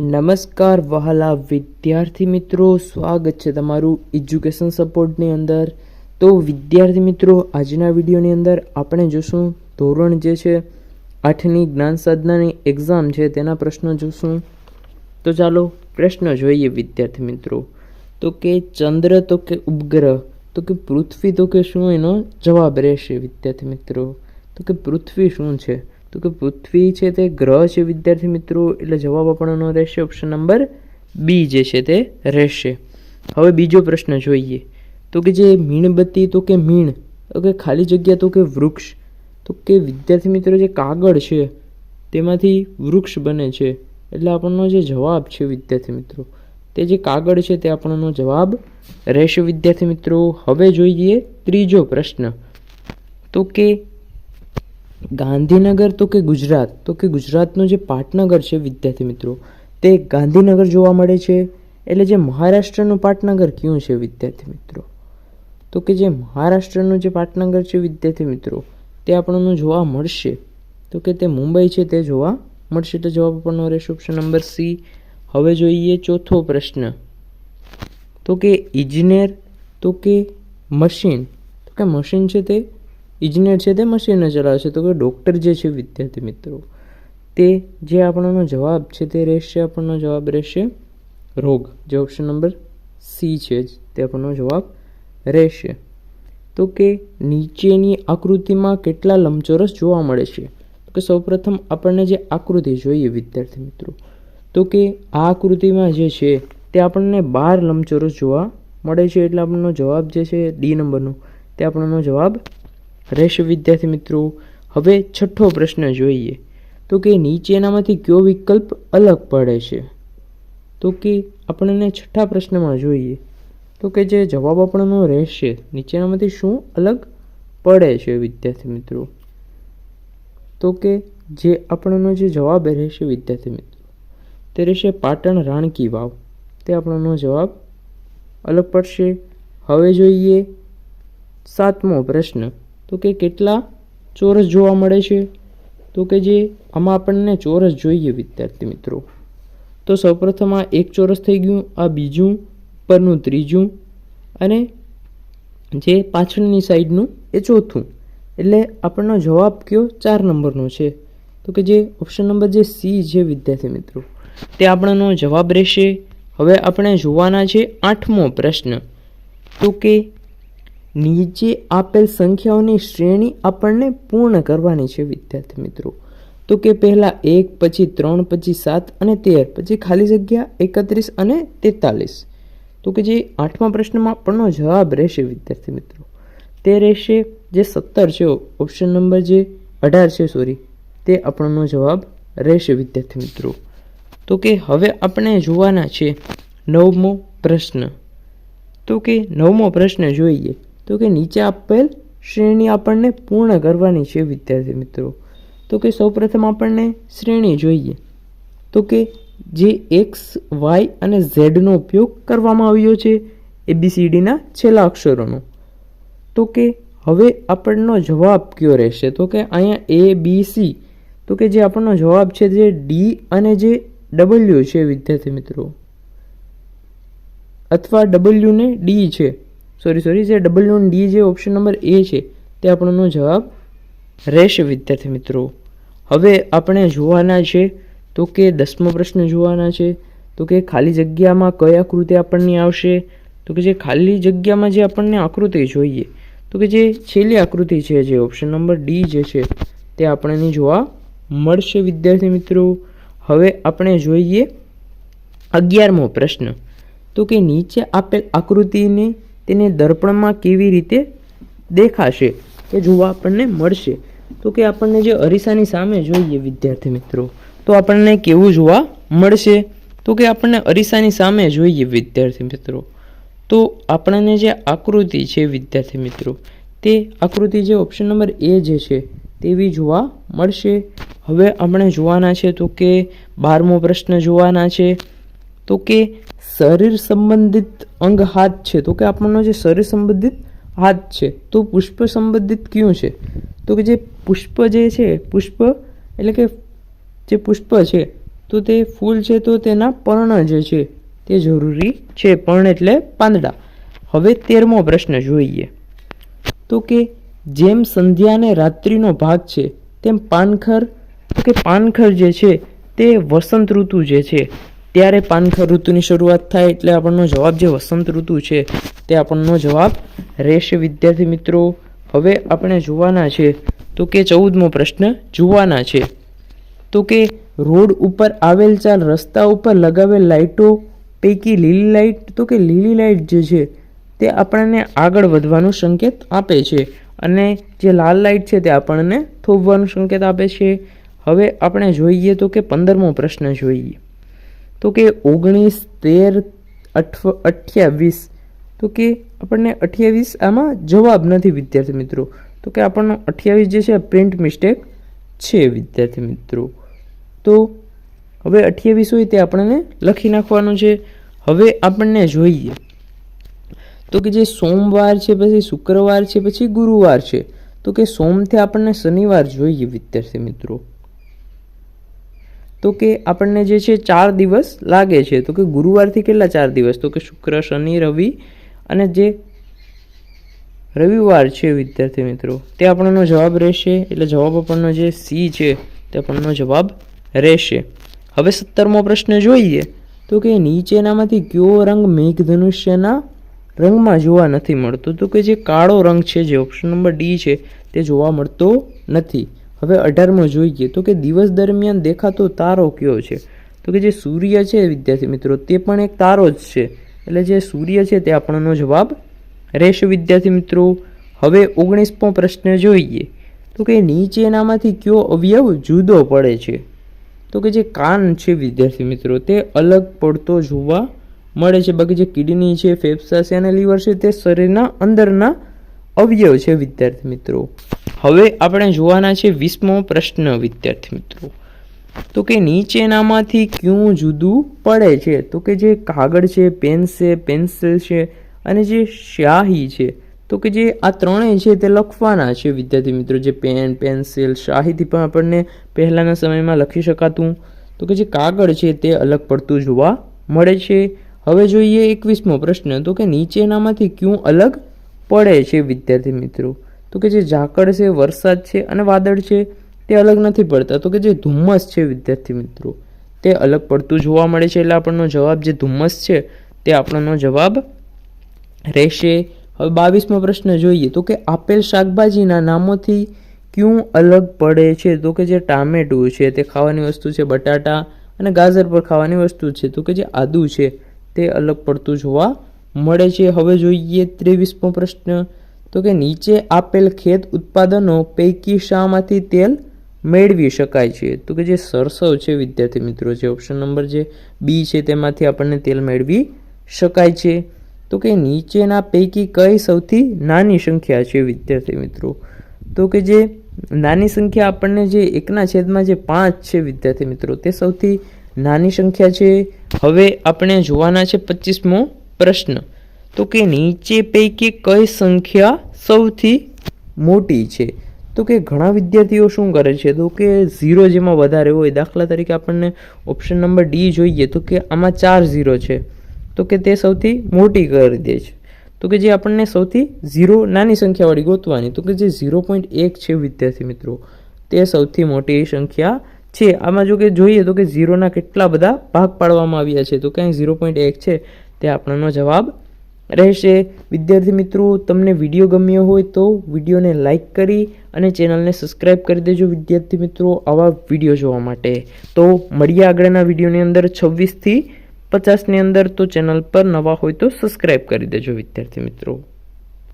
નમસ્કાર વહાલા વિદ્યાર્થી મિત્રો, સ્વાગત છે તમારું એજ્યુકેશન સપોર્ટની અંદર. તો વિદ્યાર્થી મિત્રો, આજના વિડીયોની અંદર આપણે જોશું ધોરણ જે છે, આઠની જ્ઞાન સાધનાની એક્ઝામ છે, તેના પ્રશ્નો જોશું. તો ચાલો પ્રશ્ન જોઈએ વિદ્યાર્થી મિત્રો. તો કે ચંદ્ર તો કે ઉપગ્રહ? તો કે પૃથ્વી તો કે શું એનો જવાબ રહેશે વિદ્યાર્થી મિત્રો? તો કે પૃથ્વી શું છે? તો કે પૃથ્વી છે તે ગ્રહ છે, વિદ્યાર્થી મિત્રો. એટલે જવાબ આપણનો રહેશે ઓપ્શન નંબર બી જે છે તે રહેશે. હવે બીજો પ્રશ્ન જોઈએ. તો કે જે મીણબત્તી તો કે મીણ, તો કે ખાલી જગ્યા તો કે વૃક્ષ, તો કે વિદ્યાર્થી મિત્રો જે કાગળ છે, તેમાંથી વૃક્ષ બને છે. એટલે આપણનો જે જવાબ છે વિદ્યાર્થી મિત્રો, તે જે કાગળ છે તે આપણનો જવાબ રહેશે વિદ્યાર્થી મિત્રો. હવે જોઈએ ત્રીજો પ્રશ્ન. તો કે ગાંધીનગર તો કે ગુજરાત, તો કે ગુજરાતનું જે પાટનગર છે, વિદ્યાર્થી મિત્રો, તે ગાંધીનગર જોવા મળે છે? એટલે જે મહારાષ્ટ્રનું પાટનગર કયું છે, વિદ્યાર્થી મિત્રો? તો કે જે મહારાષ્ટ્રનું જે પાટનગર છે, વિદ્યાર્થી મિત્રો, તે આપણને જોવા મળશે. તો કે તે મુંબઈ છે, તે જોવા મળશે. તો જવાબ આપણનો રહેશે ઓપ્શન નંબર સી હવે જોઈએ ચોથો પ્રશ્ન. તો કે ઇજનેર તો કે મશીન તો કે મશીન છે તે? ઇજનેર છે તે મશીનને ચલાવશે તો કે ડૉક્ટર જે છે, વિદ્યાર્થી મિત્રો, તે જે આપણનો જવાબ છે તે રહેશે, આપણનો જવાબ રહેશે રોગ. જે ઓપ્શન નંબર સી છે જ તે આપણનો જવાબ રહેશે. તો કે નીચેની આકૃતિમાં કેટલા લંબચોરસ જોવા મળે છે? તો કે સૌપ્રથમ આપણને જે આકૃતિ જોઈએ, વિદ્યાર્થી મિત્રો, તો કે આ આકૃતિમાં જે છે તે આપણને બાર લંબચોરસ જોવા મળે છે. એટલે આપણનો જવાબ જે છે ડી નંબરનો તે આપણનો જવાબ રહેશે વિદ્યાર્થી મિત્રો. હવે છઠ્ઠો પ્રશ્ન જોઈએ. તો કે નીચેનામાંથી કયો વિકલ્પ અલગ પડે છે? તો કે આપણને છઠ્ઠા પ્રશ્નમાં જોઈએ. તો કે જે જવાબ આપણનો રહેશે, નીચેનામાંથી શું અલગ પડે છે વિદ્યાર્થી મિત્રો? તો કે જે આપણનો જે જવાબ રહેશે વિદ્યાર્થી મિત્રો, તે રહેશે પાટણ રાણકી વાવ. તે આપણનો જવાબ અલગ પડશે. હવે જોઈએ સાતમો પ્રશ્ન. તો કે કેટલા ચોરસ જોવા મળે છે? તો કે જે આમાં આપણને ચોરસ જોઈએ, વિદ્યાર્થી મિત્રો. તો સૌપ્રથમ આ એક ચોરસ થઈ ગયું, આ બીજું ઉપરનું ત્રીજું અને જે પાછળની સાઈડનું એ ચોથું. એટલે આપણનો જવાબ કયો? ચાર નંબરનો છે. તો કે જે ઓપ્શન નંબર જે સી છે, વિદ્યાર્થી મિત્રો, તે આપણનો જવાબ રહેશે. હવે આપણે જોવાના છે આઠમો પ્રશ્ન. તો કે નીચે આપેલ સંખ્યાઓની શ્રેણી આપણને પૂર્ણ કરવાની છે, વિદ્યાર્થી મિત્રો. તો કે પહેલાં એક, પછી ત્રણ, પછી સાત અને તેર, પછી ખાલી જગ્યા એકત્રીસ અને તેતાલીસ. તો કે જે આઠમા પ્રશ્નમાં આપણનો જવાબ રહેશે, વિદ્યાર્થી મિત્રો. તે રહેશે જે સત્તર છે ઓપ્શન નંબર જે અઢાર છે સોરી તે આપણનો જવાબ રહેશે, વિદ્યાર્થી મિત્રો. તો કે હવે આપણે જોવાના છે નવમો પ્રશ્ન. તો કે નવમો પ્રશ્ન જોઈએ. તો કે નીચે આપેલ શ્રેણી આપણને પૂર્ણ કરવાની છે, વિદ્યાર્થી મિત્રો. તો કે સૌપ્રથમ આપણને શ્રેણી જોઈએ. તો કે જે એક્સ વાય અને ઝેડનો ઉપયોગ કરવામાં આવ્યો છે એબીસીડીના છેલ્લા અક્ષરોનો. તો કે હવે આપણનો જવાબ કયો રહેશે? તો કે અહીંયા એ બી સી તો કે જે આપણનો જવાબ છે જે ડી અને જે ડબલ્યુ છે, વિદ્યાર્થી મિત્રો. અથવા ડબલ્યુ ને ડી છે. સોરી સોરી જે ડબલ નોન ડી જે ઓપ્શન નંબર એ છે, તે આપણનો જવાબ રહેશે વિદ્યાર્થી મિત્રો. હવે આપણે જોવાના છે, તો કે દસમો પ્રશ્ન જોવાના છે, તો કે ખાલી જગ્યામાં કઈ આકૃતિ આપણને આવશે, તો કે જે ખાલી જગ્યામાં જે આપણને આકૃતિ જોઈએ, તો કે જે છેલ્લી આકૃતિ છે જે ઓપ્શન નંબર ડી જે છે, તે આપણને જોવા મળશે વિદ્યાર્થી મિત્રો. હવે આપણે જોઈએ અગિયારમો પ્રશ્ન, તો કે નીચે આપેલ આકૃતિને તેને દર્પણમાં કેવી રીતે દેખાશે એ જોવા આપણને મળશે. તો કે આપણને જે અરીસાની સામે જોઈએ વિદ્યાર્થી મિત્રો, તો આપણને કેવું જોવા મળશે? તો કે આપણને અરીસાની સામે જોઈએ વિદ્યાર્થી મિત્રો, તો આપણને જે આકૃતિ છે વિદ્યાર્થી મિત્રો, તે આકૃતિ જે ઓપ્શન નંબર એ જે છે, તેવી જોવા મળશે. હવે આપણે જોવાના છે તો કે બારમો પ્રશ્ન જોવાના છે. તો કે શરીર સંબંધિત અંગ હાથ છે. તો કે આપણનો જે શરીર સંબંધિત હાથ છે, તો પુષ્પ સંબંધિત કયું છે? તો કે જે પુષ્પ જે છે, પુષ્પ એટલે કે જે પુષ્પ છે, તો તે ફૂલ છે, તો તેના પર્ણ જે છે, તે જરૂરી છે. પર્ણ એટલે પાંદડા. હવે તેરમો પ્રશ્ન જોઈએ. તો કે જેમ સંધ્યાને રાત્રિનો ભાગ છે, તેમ પાનખર, તો કે પાનખર જે છે, તે વસંત ઋતુ જે છે ત્યારે પાનખર ઋતુની શરૂઆત થાય એટલે આપણનો જવાબ જે વસંત ઋતુ છે તે આપણનો જવાબ રહેશે. વિદ્યાર્થી મિત્રો, હવે આપણે જોવાના છે તો કે ચૌદમો પ્રશ્ન જોવાના છે તો કે રોડ ઉપર આવેલ ચાર રસ્તા ઉપર લગાવેલ લાઇટો પૈકી લીલી લાઇટ, તો કે લીલી લાઇટ જે છે તે આપણને આગળ વધવાનું સંકેત આપે છે અને જે લાલ લાઇટ છે તે આપણને થોભવાનો સંકેત આપે છે. હવે આપણે જોઈએ તો કે પંદરમો પ્રશ્ન જોઈએ. તો કે ઓગણીસ, તેર અઠ અઠ્યાવીસ. તો કે આપણને અઠ્યાવીસ આમાં જવાબ નથી વિદ્યાર્થી મિત્રો. તો કે આપણનો અઠ્યાવીસ જે છે પ્રિન્ટ મિસ્ટેક છે વિદ્યાર્થી મિત્રો. તો હવે અઠ્યાવીસ હોય તે આપણને લખી નાખવાનું છે. હવે આપણને જોઈએ. તો કે જે સોમવાર છે, પછી શુક્રવાર છે, પછી ગુરુવાર છે. તો કે સોમથી આપણને શનિવાર જોઈએ વિદ્યાર્થી મિત્રો. તો કે આપણને જે છે ચાર દિવસ લાગે છે. તો કે ગુરુવારથી કેટલા ચાર દિવસ? તો કે શુક્ર, શનિ, રવિ અને જે રવિવાર છે વિદ્યાર્થી મિત્રો, તે આપણનો જવાબ રહેશે. એટલે જવાબ આપણનો જે સી છે, તે આપણનો જવાબ રહેશે. હવે સત્તરમો પ્રશ્ન જોઈએ. તો કે નીચેનામાંથી કયો રંગ મેઘધનુષ્યના રંગમાં જોવા નથી મળતો? તો કે જે કાળો રંગ છે, જે ઓપ્શન નંબર ડી છે, તે જોવા મળતો નથી. હવે અઢારમો જોઈએ તો કે દિવસ દરમિયાન દેખાતો તારો કયો છે? તો કે જે સૂર્ય છે, વિદ્યાર્થી મિત્રો, તે પણ એક તારો જ છે. એટલે જે સૂર્ય છે, તે આપણનો જવાબ રહેશે, વિદ્યાર્થી મિત્રો. હવે ઓગણીસમો પ્રશ્ન જોઈએ તો કે નીચેનામાંથી કયો અવયવ જુદો પડે છે? તો કે જે કાન છે, વિદ્યાર્થી મિત્રો, તે અલગ પડતો જોવા મળે છે. બાકી જે કિડની છે, ફેફસા છે અને લીવર છે, તે શરીરના અંદરના અવયવ છે, વિદ્યાર્થી મિત્રો. હવે આપણે જોવાના છે વીસમો પ્રશ્ન, વિદ્યાર્થી મિત્રો. તો કે નીચેનામાંથી ક્યું જુદું પડે છે? તો કે જે કાગળ છે, પેન છે, પેન્સિલ છે અને જે શાહી છે. તો કે જે આ ત્રણેય છે તે લખવાના છે, વિદ્યાર્થી મિત્રો. જે પેન, પેન્સિલ, શાહીથી પણ આપણને પહેલાંના સમયમાં લખી શકાતું. તો કે જે કાગળ છે તે અલગ પડતું જોવા મળે છે. હવે જોઈએ એકવીસમો પ્રશ્ન. તો કે નીચેનામાંથી ક્યું અલગ પડે છે, વિદ્યાર્થી મિત્રો. તો કે જે ઝાકળ છે, વરસાદ છે અને વાદળ છે, તે અલગ નથી પડતા. તો કે જે ધુમ્મસ છે, વિદ્યાર્થી મિત્રો, તે અલગ પડતું જોવા મળે છે. એટલે આપણનો જવાબ જે ધુમ્મસ છે, તે આપણનો જવાબ રહેશે. હવે બાવીસમો પ્રશ્ન જોઈએ. તો કે આપેલ શાકભાજીના નામોથી ક્યું અલગ પડે છે? તો કે જે ટામેટું છે, તે ખાવાની વસ્તુ છે, બટાટા અને ગાજર પર ખાવાની વસ્તુ છે. તો કે જે આદુ છે, તે અલગ પડતું જોવા મળે છે. હવે જોઈએ ત્રેવીસમો પ્રશ્ન. તો કે નીચે આપેલ ખેત ઉત્પાદનો પૈકી શામાંથી તેલ મેળવી શકાય છે? તો કે જે સરસવ છે, વિદ્યાર્થી મિત્રો, જે ઓપ્શન નંબર જે બી છે, તેમાંથી આપણને તેલ મેળવી શકાય છે. તો કે નીચેના પૈકી કઈ સૌથી નાની સંખ્યા છે, વિદ્યાર્થી મિત્રો? તો કે જે નાની સંખ્યા આપણને જે એકના છેદમાં જે પાંચ છે, વિદ્યાર્થી મિત્રો, તે સૌથી નાની સંખ્યા છે. હવે આપણે જોવાના છે પચીસમો પ્રશ્ન. તો કે નીચે પૈકી કઈ સંખ્યા સૌથી મોટી છે? તો કે ઘણા વિદ્યાર્થીઓ શું કરે છે? તો કે ઝીરો જેમાં વધારે હોય, દાખલા તરીકે આપણને ઓપ્શન નંબર ડી જોઈએ, તો કે આમાં ચાર ઝીરો છે. તો કે તે સૌથી મોટી કરી દે છે? તો કે જે આપણને સૌથી ઝીરો નાની સંખ્યાવાળી ગોતવાની, તો કે જે ઝીરો પોઈન્ટ એક છે વિદ્યાર્થી મિત્રો, તે સૌથી મોટી સંખ્યા છે. આમાં જો કે જોઈએ, તો કે ઝીરોના કેટલા બધા ભાગ પાડવામાં આવ્યા છે? તો કે અહીં ઝીરો પોઈન્ટ એક છે. તે આપણનો જવાબ રહેશે. વિદ્યાર્થી મિત્રો, તમને વીડિયો ગમ્યો હોય તો વિડીયોને લાઇક કરી અને ચેનલને સબસ્ક્રાઈબ કરી દેજો વિદ્યાર્થી મિત્રો, આવા વીડિયો જોવા માટે. તો મળીએ આગળના વિડીયોની અંદર છવ્વીસથી પચાસની અંદર. તો ચેનલ પર નવા હોય તો સબસ્ક્રાઈબ કરી દેજો વિદ્યાર્થી મિત્રો.